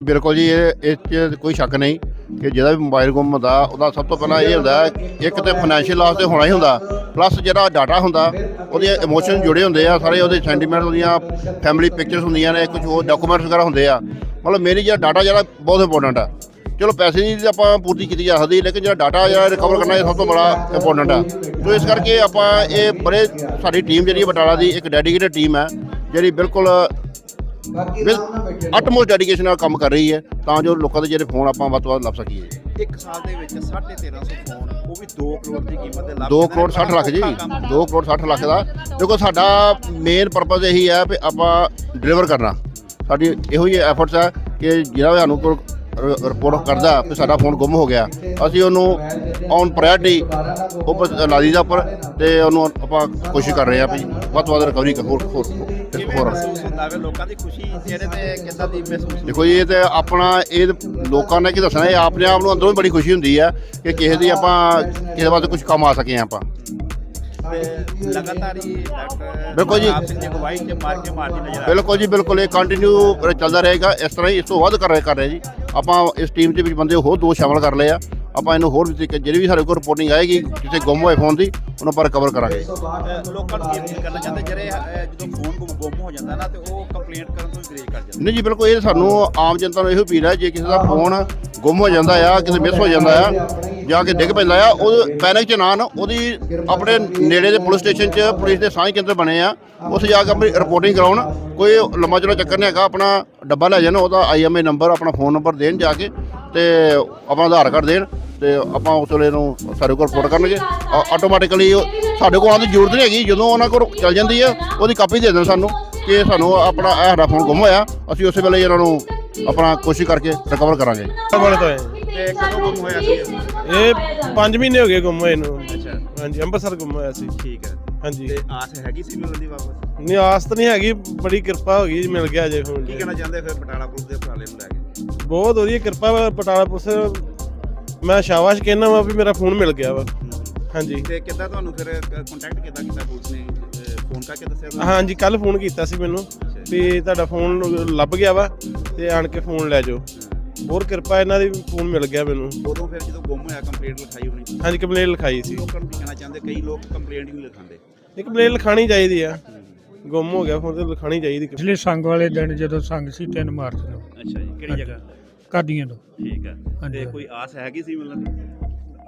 ਬਿਲਕੁਲ ਜੀ, ਇਹ ਇਸ 'ਚ ਕੋਈ ਸ਼ੱਕ ਨਹੀਂ ਕਿ ਜਿਹਦਾ ਵੀ ਮੋਬਾਈਲ ਗੁੰਮ ਹੁੰਦਾ, ਉਹਦਾ ਸਭ ਤੋਂ ਪਹਿਲਾਂ ਇਹ ਹੁੰਦਾ ਇੱਕ ਤੇ ਫਾਈਨੈਂਸ਼ੀਅਲ ਲਾਸ ਤੇ ਹੋਣਾ ਹੀ ਹੁੰਦਾ ਪਲੱਸ ਜਿਹੜਾ ਡਾਟਾ ਹੁੰਦਾ, ਉਹਦੇ ਇਮੋਸ਼ਨ ਜੁੜੇ ਹੁੰਦੇ ਆ, ਸਾਰੇ ਉਹਦੇ ਸੈਂਟੀਮੈਂਟ ਉਹਦੀਆਂ ਫੈਮਿਲੀ ਪਿਕਚਰਸ ਹੁੰਦੀਆਂ ਨੇ, ਕੁਝ ਹੋਰ ਡਾਕੂਮੈਂਟਸ ਵਗੈਰਾ ਹੁੰਦੇ ਆ। ਮਤਲਬ ਮੇਰੀ ਜਿਹੜਾ ਡਾਟਾ ਜਿਹੜਾ ਬਹੁਤ ਇੰਪੋਰਟੈਂਟ ਆ। ਚਲੋ ਪੈਸੇ ਦੀ ਤਾਂ ਆਪਾਂ ਪੂਰਤੀ ਕੀਤੀ ਜਾ ਸਕਦੀ, ਲੇਕਿਨ ਜਿਹੜਾ ਡਾਟਾ ਜਿਹੜਾ ਰਿਕਵਰ ਕਰਨਾ ਇਹ ਸਭ ਤੋਂ ਬੜਾ ਇੰਪੋਰਟੈਂਟ ਆ। ਸੋ ਇਸ ਕਰਕੇ ਆਪਾਂ ਇਹ ਬੜੇ ਸਾਡੀ ਟੀਮ ਜਿਹੜੀ ਹੈ, ਬਟਾਲਾ ਦੀ ਇੱਕ ਡੈਡੀਕੇਟਡ ਟੀਮ ਹੈ, ਜਿਹੜੀ ਬਿਲਕੁਲ ਅਟਮੋਸਟ ਡੈਡੀਕੇਸ਼ਨ ਨਾਲ ਕੰਮ ਕਰ ਰਹੀ ਹੈ ਤਾਂ ਜੋ ਲੋਕਾਂ ਦੇ ਜਿਹੜੇ ਫੋਨ ਆਪਾਂ ਵੱਧ ਤੋਂ ਵੱਧ ਲੱਭ ਸਕੀਏ। ਇੱਕ ਸਾਲ ਦੇ ਵਿੱਚ 1350 ਫੋਨ ਉਹ ਵੀ 2 ਕਰੋੜ ਦੀ ਕੀਮਤ ਦੇ ਲੱਭ 2 ਕਰੋੜ 60 ਲੱਖ ਜੀ। 2 ਕਰੋੜ 60 ਲੱਖ ਦਾ। ਦੇਖੋ ਸਾਡਾ ਮੇਨ ਪਰਪਸ ਇਹੀ ਹੈ ਵੀ ਆਪਾਂ ਡਿਲੀਵਰ ਕਰਨਾ। ਸਾਡੀ ਇਹੋ ਹੀ ਐਫਰਟਸ ਹੈ ਕਿ ਜਿਹੜਾ ਵੀ ਸਾਨੂੰ ਕੋਈ ਰਿਪੋਰਟ ਕਰਦਾ ਵੀ ਸਾਡਾ ਫੋਨ ਗੁੰਮ ਹੋ ਗਿਆ। ਅਸੀਂ ਉਹਨੂੰ ਔਨ ਪ੍ਰਾਇਰਟੀ ਉੱਪਰ ਲਾ ਦਈਦਾ ਉੱਪਰ ਤੇ ਉਹਨੂੰ ਆਪਾਂ ਕੋਸ਼ਿਸ਼ ਕਰ ਰਹੇ ਆ ਵੀ ਵੱਧ ਤੋਂ ਵੱਧ ਰਿਕਵਰੀ ਹੋਰ ਹੋਰ। ਕਿਵੇਂ ਹੋਰ ਮਹਿਸੂਸ ਹੁੰਦਾ ਵੇ ਲੋਕਾਂ ਦੀ ਖੁਸ਼ੀ ਚਿਹਰੇ ਤੇ ਕਿੱਦਾਂ ਦੀ ਮਹਿਸੂਸ ਹੁੰਦੀ ਦੇਖੋ ਜੀ ਇਹ ਤੇ ਆਪਣਾ ਇਹ ਲੋਕਾਂ ਨੇ ਕੀ ਦੱਸਣਾ ਇਹ ਆਪਣੇ ਆਪ ਨੂੰ ਅੰਦਰੋਂ ਹੀ ਬੜੀ ਖੁਸ਼ੀ ਹੁੰਦੀ ਹੈ ਕਿ ਕਿਸੇ ਦੀ ਆਪਾਂ ਕਿਸੇ ਵਾਸਤੇ ਕੁਝ ਕੰਮ ਆ ਸਕੇ ਆਪਾਂ। ਤੇ ਲਗਾਤਾਰ ਹੀ ਡਾਕਟਰ ਬਿਲਕੁਲ ਜੀ। ਆਪ ਸਿੰਘ ਦੀ ਅਗਵਾਈ ਤੇ ਮਾਰ ਕੇ ਮਾਰਦੀ ਨਜ਼ਰ ਆ ਰਹੀ ਬਿਲਕੁਲ ਜੀ ਬਿਲਕੁਲ ਇਹ ਕੰਟੀਨਿਊ ਚੱਲਦਾ ਰਹੇਗਾ ਇਸ ਤਰ੍ਹਾਂ ਹੀ ਇਸ ਤੋਂ ਵੱਧ ਕਰ ਰਹੇ ਕਰ ਰਹੇ ਜੀ। ਆਪਾਂ ਇਸ ਟੀਮ ਦੇ ਵਿੱਚ ਬੰਦੇ ਹੋਰ ਦੋ ਸ਼ਾਮਲ ਕਰ ਲਏ ਆ। ਆਪਾਂ ਇਹਨੂੰ ਹੋਰ ਵੀ ਤਰੀਕੇ ਜਿਹੜੀ ਵੀ ਸਾਡੇ ਕੋਲ ਰਿਪੋਰਟਿੰਗ ਆਏਗੀ ਕਿਸੇ ਗੁੰਮ ਹੋਏ ਫੋਨ ਦੀ ਉਹਨੂੰ ਆਪਾਂ ਰਿਕਵਰ ਕਰਾਂਗੇ। ਲੋਕਾਂ ਨੂੰ ਕੀ ਕਰਨਾ ਚਾਹੁੰਦੇ? ਜਿਹੜੇ ਜਦੋਂ ਫੋਨ ਗੁੰਮ ਹੋ ਜਾਂਦਾ ਨਾ ਤੇ ਉਹ ਕੰਪਲੇਂਟ ਕਰਨ ਤੋਂ ਗਰੇਜ ਕਰ ਜਾਂਦੇ। ਨਹੀਂ ਜੀ ਬਿਲਕੁਲ ਇਹ ਸਾਨੂੰ ਆਮ ਜਨਤਾ ਨੂੰ ਇਹੋ ਅਪੀਲ ਹੈ ਜੇ ਕਿਸੇ ਦਾ ਫੋਨ ਗੁੰਮ ਹੋ ਜਾਂਦਾ ਆ ਕਿਸੇ ਮਿਸ ਹੋ ਜਾਂਦਾ ਆ ਜਾਂ ਕਿ ਡਿੱਗ ਪੈਂਦਾ ਆ ਉਹ ਪੈਨਿਕ ਚ ਨਾ ਆਉਣ, ਉਹਦੀ ਆਪਣੇ ਨੇੜੇ ਦੇ ਪੁਲਿਸ ਸਟੇਸ਼ਨ 'ਚ ਪੁਲਿਸ ਦੇ ਸਾਂਝ ਕੇਂਦਰ ਬਣੇ ਆ ਉੱਥੇ ਜਾ ਕੇ ਆਪਣੀ ਰਿਪੋਰਟਿੰਗ ਕਰਾਉਣ ਕੋਈ ਲੰਮਾ ਚੌੜਾ ਚੱਕਰ ਨਹੀਂ ਹੈਗਾ ਆਪਣਾ ਡੱਬਾ ਲੈ ਜਾਣ ਉਹਦਾ ਆਈਐਮਏ ਨੰਬਰ ਆਪਣਾ ਫੋਨ ਨੰਬਰ ਦੇਣ ਜਾ ਕੇ ਤੇ ਆਪਣਾ ਆਧਾਰ ਕਾਰਡ ਦੇਣ ਤੇ ਆਪਾਂ ਉਸ ਵੇਲੇ ਨੂੰ ਸਾਡੇ ਕੋਲ ਰਿਪੋਰਟ ਕਰਨਗੇ। ਆਟੋਮੈਟਿਕਲੀ ਸਾਡੇ ਕੋਲ ਆਉਣ ਦੀ ਜ਼ਰੂਰਤ ਨਹੀਂ ਹੈਗੀ। ਜਦੋਂ ਉਹਨਾਂ ਕੋਲ ਚੱਲ ਜਾਂਦੀ ਹੈ ਉਹਦੀ ਕਾਪੀ ਦੇ ਦੇਣ ਸਾਨੂੰ ਕਿ ਸਾਨੂੰ ਆਪਣਾ ਇਹ ਸਾਡਾ ਫੋਨ ਗੁੰਮ ਹੋਇਆ। ਅਸੀਂ ਉਸੇ ਵੇਲੇ ਇਹਨਾਂ ਨੂੰ ਆਪਣਾ ਕੋਸ਼ਿਸ਼ ਕਰਕੇ ਰਿਕਵਰ ਕਰਾਂਗੇ। ਤੋਂ ਤੇ ਕਦੋਂ ਗੁੰਮ ਹੋਇਆ ਸੀ? ਇਹ 5 ਮਹੀਨੇ ਹੋ ਗਏ ਗੁੰਮ ਹੋਏ ਨੂੰ। ਅੱਛਾ। ਹਾਂਜੀ ਅੰਮ੍ਰਿਤਸਰ ਗੁੰਮ ਹੋਇਆ ਸੀ। ਠੀਕ ਹੈ। ਹਾਂਜੀ। ਤੇ ਆਸ ਹੈਗੀ ਸੀ ਮਿਲਣ ਦੀ ਵਾਪਸ? ਨਹੀਂ ਆਸ ਤਾਂ ਨਹੀਂ ਹੈਗੀ। ਬੜੀ ਕਿਰਪਾ ਹੋ ਗਈ ਜੀ, ਮਿਲ ਗਿਆ ਜੇ ਹੁਣ। ਕੀ ਕਹਿਣਾ ਚਾਹੁੰਦੇ ਫਿਰ ਬਟਾਲਾ ਪੁਲਿਸ ਦੇ ਉਪਰਾਲੇ ਨੂੰ ਲੈ ਕੇ? ਬਹੁਤ ਵਧੀਆ ਕਿਰਪਾ ਪਟਾਲਾ ਪੁਲਿਸ ਮੈਂ ਸ਼ਾਬਾਸ਼ ਕਹਿਣਾ ਵਾ ਵੀ ਮੇਰਾ ਫੋਨ ਮਿਲ ਗਿਆ ਵਾ। ਹਾਂਜੀ। ਤੇ ਕਿੱਦਾਂ ਤੁਹਾਨੂੰ ਫਿਰ ਕੰਟੈਕਟ ਕਿੱਦਾਂ ਕੀਤਾ ਪੁਲਿਸ ਨੇ? ਫੋਨ ਕਰਕੇ ਦੱਸਿਆ ਤੁਹਾਨੂੰ? ਹਾਂਜੀ ਕੱਲ ਫੋਨ ਕੀਤਾ ਸੀ ਮੈਨੂੰ ਵੀ ਤੁਹਾਡਾ ਫੋਨ ਲੱਭ ਗਿਆ ਵਾ ਤੇ ਆਣ ਕੇ ਫੋਨ ਲੈ ਜਾਓ। ਬਹੁਤ ਕਿਰਪਾ ਇਹਨਾਂ ਦੀ ਫੋਨ ਮਿਲ ਗਿਆ ਮੈਨੂੰ। ਉਦੋਂ ਫਿਰ ਜਦੋਂ ਗੁੰਮ ਹੋਇਆ ਕੰਪਲੇਂਟ ਲਿਖਾਈ ਹੋਣੀ। ਹਾਂਜੀ ਕੰਪਲੇਂਟ ਲਿਖਾਈ ਸੀ। ਲੋਕਾਂ ਨੂੰ ਕਹਿਣਾ ਚਾਹੁੰਦੇ? ਕਈ ਲੋਕ ਕੰਪਲੇਂਟ ਹੀ ਨਹੀਂ ਲਿਖਾਉਂਦੇ। ਇੱਕ ਕੰਪਲੇਂਟ ਲਿਖਾਣੀ ਚਾਹੀਦੀ ਆ। ਗੁੰਮ ਹੋ ਗਿਆ ਫੋਨ ਤੇ ਲਿਖਾਣੀ ਚਾਹੀਦੀ। ਪਿਛਲੇ ਸੰਗ ਵਾਲੇ ਦਿਨ ਜਦੋਂ ਸੰਗ ਸੀ 3 ਮਾਰਚ ਨੂੰ। ਅੱਛਾ ਜੀ ਕਿਹੜੀ ਜਗ੍ਹਾ? ਕਾਦੀਆਂ ਤੋਂ। ਠੀਕ ਹਾਂਜੀ। ਤੇ ਕੋਈ ਆਸ ਹੈਗੀ ਸੀ ਮਿਲਣ ਦੀ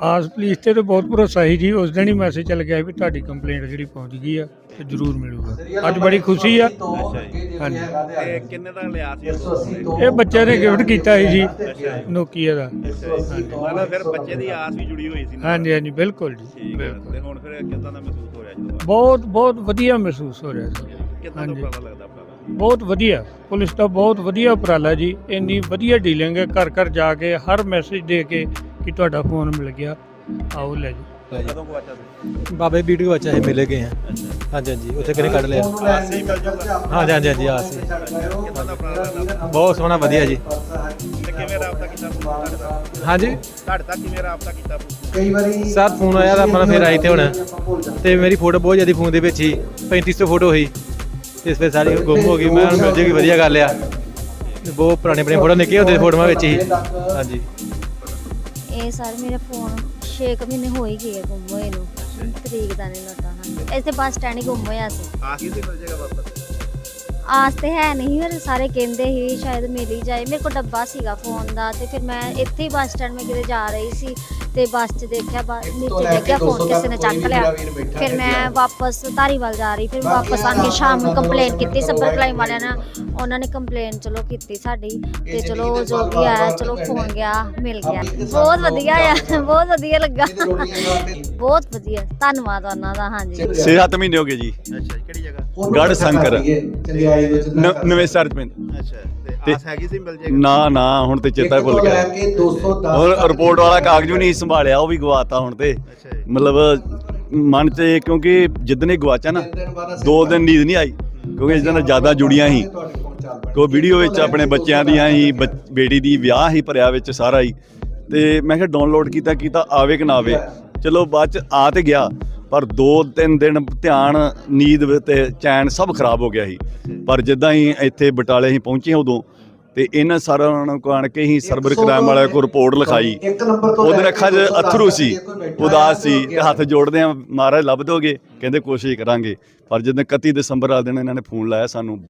ਆਸ ਪੁਲਿਸ ਤੇ ਤਾਂ ਬਹੁਤ ਭਰੋਸਾ ਸੀ ਜੀ ਉਸ ਦਿਨ ਹੀ ਮੈਸੇਜ ਚੱਲ ਗਿਆ ਵੀ ਤੁਹਾਡੀ ਕੰਪਲੇਂਟ ਜਿਹੜੀ ਪਹੁੰਚ ਗਈ ਆ ਤੇ ਜ਼ਰੂਰ ਮਿਲੂਗਾ। ਅੱਜ ਬੜੀ ਖੁਸ਼ੀ ਆ। ਅੱਛਾ ਜੀ। ਹਾਂਜੀ। ਤੇ ਕਿੰਨੇ ਦਾ ਲਿਆ ਸੀ? ਇਹ ਇਹ ਬੱਚੇ ਨੇ ਗਿਫਟ ਕੀਤਾ ਸੀ ਜੀ ਨੋਕੀਆ ਦਾ। ਮਤਲਬ ਫਿਰ ਬੱਚੇ ਦੀ ਆਸ ਵੀ ਜੁੜੀ ਹੋਈ ਸੀ ਨਾਲ। ਹਾਂਜੀ ਹਾਂਜੀ ਬਿਲਕੁਲ ਜੀ ਠੀਕ ਹੈ ਬਿਲਕੁਲ। ਤੇ ਹੁਣ ਫਿਰ ਕਿੱਦਾਂ ਦਾ ਮਹਿਸੂਸ ਹੋ ਰਿਹਾ ਜਦੋਂ ਬਹੁਤ ਬਹੁਤ ਵਧੀਆ ਮਹਿਸੂਸ ਹੋ ਰਿਹਾ ਸੀ ਹਾਂਜੀ। ਪਤਾ ਲੱਗਦਾ? ਬਹੁਤ ਵਧੀਆ ਪੁਲਿਸ ਦਾ ਬਹੁਤ ਵਧੀਆ ਉਪਰਾਲਾ ਜੀ। ਇੰਨੀ ਵਧੀਆ ਡੀਲਿੰਗ ਹੈ ਘਰ ਘਰ ਜਾ ਕੇ ਹਰ ਮੈਸੇਜ ਦੇ ਕੇ ਕਿ ਤੁਹਾਡਾ ਫੋਨ ਮਿਲ ਗਿਆ। ਆਓ ਲੈ ਕਦੋਂ ਗਵਾਚਾ ਸੀ ਬਾਬੇ ਵੀਡੀਓ ਅੱਛਾ ਇਹ ਮਿਲੇ ਗਏ ਆ। ਹਾਂਜੀ ਹਾਂਜੀ ਉੱਥੇ ਕਿਨੇ ਕੱਢ ਲਿਆ? ਹਾਂਜੀ ਹਾਂਜੀ ਹਾਂਜੀ ਆ ਸੀ। ਬਹੁਤ ਸੋਹਣਾ ਵਧੀਆ ਜੀ। ਤੇ ਕਿਵੇਂ ਰਾਬਤਾ ਕੀਤਾ ਹਾਂਜੀ? ਤੁਹਾਡੇ ਤੱਕ ਕਿਵੇਂ ਰਾਬਤਾ ਕੀਤਾ ਸਰ ਫੋਨ ਆਇਆ ਤਾਂ ਆਪਣਾ ਫਿਰ ਆਏ ਤੇ ਹੁਣ। ਤੇ ਮੇਰੀ ਫੋਟੋ ਬਹੁਤ ਜ਼ਿਆਦਾ ਫੋਨ ਦੇ ਵਿੱਚ ਹੀ 3500 ਫੋਟੋ ਹੋਈ। ਇਸ ਵੇ ਸਾਰੀ ਗੁੰਮ ਹੋ ਗਈ। ਮੈਂ ਹੁਣ ਮਿਲ ਜੇਗੀ ਵਧੀਆ ਗੱਲ ਆ। ਤੇ ਬਹੁਤ ਪੁਰਾਣੇ ਪੁਰਾਣੇ ਫੋਟੋ ਨਿੱਕੇ ਹੁੰਦੇ ਫੋਟੋਆਂ ਵਿੱਚ ਹੀ। ਹਾਂਜੀ। ਇਹ ਸਰ ਮੇਰਾ ਫੋਨ 6 ਮਹੀਨੇ ਹੋ ਹੀ ਗਏ ਆ ਗੁੰਮ ਹੋਏ ਨੂੰ। ਤਰੀਕ ਦਾ ਨਹੀਂ ਪਤਾ ਹਾਂਜੀ ਇੱਥੇ ਬੱਸ ਸਟੈਂਡ ਹੀ ਗੁੰਮ ਹੋਇਆ ਸੀ। ਆਸ ਹੀ ਸੀ ਮਿਲ ਜਾਏਗਾ ਵਾਪਸ। ਆਸ ਤੇ ਹੈ ਨਹੀਂ ਪਰ ਸਾਰੇ ਕਹਿੰਦੇ ਸੀ ਸ਼ਾਇਦ ਮਿਲ ਹੀ ਜਾਏ। ਮੇਰੇ ਕੋਲ ਡੱਬਾ ਸੀਗਾ ਫੋਨ ਦਾ ਤੇ ਫਿਰ ਮੈਂ ਇੱਥੇ ਹੀ ਬੱਸ ਸਟੈਂਡ ਮੈਂ ਕਿਤੇ ਜਾ ਰਹੀ ਸੀ। ਤੇ ਬੱਸ 'ਚ ਦੇਖਿਆ ਬਾ- ਨੀਚੇ ਦੇਖਿਆ ਫੋਨ ਕਿਸੇ ਨੇ ਚੱਕ ਲਿਆ। ਫਿਰ ਮੈਂ ਵਾਪਸ ਧਾਰੀਵਾਲ ਜਾ ਰਹੀ ਫਿਰ ਵਾਪਸ ਆਣ ਕੇ ਸ਼ਾਮ ਨੂੰ ਕੰਪਲੇਨ ਕੀਤੀ ਸੱਬਰ ਕਲਾਈ ਵਾਲਿਆਂ ਨੇ ਉਹਨਾਂ ਨੇ ਕੰਪਲੇਨ ਚਲੋ ਕੀਤੀ ਸਾਡੀ ਤੇ ਚਲੋ ਜੋ ਵੀ ਆਇਆ ਚਲੋ ਫੋਨ ਗਿਆ ਮਿਲ ਗਿਆ। ਬਹੁਤ ਵਧੀਆ ਆ ਬਹੁਤ ਵਧੀਆ ਲੱਗਾ। ਬਹੁਤ ਵਧੀਆ ਧੰਨਵਾਦ ਉਹਨਾਂ ਦਾ ਹਾਂਜੀ। 6-7 ਮਹੀਨੇ ਹੋ ਗਏ ਜੀ। ਅੱਛਾ ਜੀ ਕਿਹੜੀ ਜਗ੍ਹਾ? ਗੜ ਸ਼ੰਕਰ ਨ- ਨਵੇਂ ਸ਼ਹਿਰ ਚ ਪੈਂਦਾ। ਅੱਛਾ। ਆਸ ਹੈਗੀ ਸੀ ਮਿਲ ਜਾਏਗਾ। ਨਾ ਨਾ ਹੁਣ ਤੇ ਚੇਤਾ ਭੁੱਲ ਗਿਆ। ਹੁਣ ਰਿਪੋਰਟ ਵਾਲਾ ਕਾਗਜ਼ ਵੀ ਨਹੀਂ ਸੰਭਾਲਿਆ ਉਹ ਵੀ ਗਵਾਤਾ ਹੁਣ ਤੇ। ਮਤਲਬ ਮਨ ਤੇ ਕਿਉਂਕਿ ਜਿੱਦਣ ਇਹ ਗਵਾਚਾ ਨਾ ਦੋ ਦਿਨ ਨੀਂਦ ਨਹੀਂ ਆਈ ਕਿਉਂਕਿ ਇਸ ਦਿਨ ਜ਼ਿਆਦਾ ਜੁੜੀਆਂ ਸੀ। ਕੋ ਵੀਡੀਓ ਵਿੱਚ ਆਪਣੇ ਬੱਚਿਆਂ ਦੀਆਂ ਹੀ ਬੇਟੀ ਦੀ ਵਿਆਹ ਹੀ ਭਰਿਆ ਵਿੱਚ ਸਾਰਾ ਹੀ। ਤੇ ਮੈਂ ਕਿਹਾ ਡਾਊਨਲੋਡ ਕੀਤਾ ਕੀਤਾ ਆਵੇ ਕਿ ਨਾ ਆਵੇ। ਚਲੋ ਬਾਅਦ ਚ ਆ ਤੇ ਗਿਆ। ਪਰ ਦੋ ਤਿੰਨ ਦਿਨ ਧਿਆਨ ਨੀਂਦ ਤੇ ਚੈਨ ਸਭ ਖਰਾਬ ਹੋ ਗਿਆ ਸੀ। ਪਰ ਜਿੱਦਾਂ ਹੀ ਇੱਥੇ ਬਟਾਲੇ ਹੀ ਪਹੁੰਚੇ ਉਦੋਂ ਤੇ ਇਹਨਾਂ ਸਾਰਿਆਂ ਨੂੰ ਆਣ ਕੇ ਹੀ ਸਰਬਰ ਕ੍ਰਾਈਮ ਵਾਲਿਆਂ ਕੋਲ ਰਿਪੋਰਟ ਲਿਖਾਈ। ਉਹਦੇ ਅੱਖਾਂ 'ਚ ਕੇ ਦੋ ਅਥਰੂ ਸੀ। ਜੇ ਉਦਾਸ ਸੀ ਤੇ ਹੱਥ ਜੋੜਦੇ ਆ ਮਹਾਰਾਜ ਲੱਭ ਦੋਗੇ ਕਹਿੰਦੇ ਕੋਸ਼ਿਸ਼ ਕਰਾਂਗੇ। ਪਰ ਜਦੋਂ 31 ਦਸੰਬਰ ਵਾਲੇ ਦਿਨ ਇਹਨਾਂ ਨੇ ਫੋਨ ਲਾਇਆ ਸਾਨੂੰ।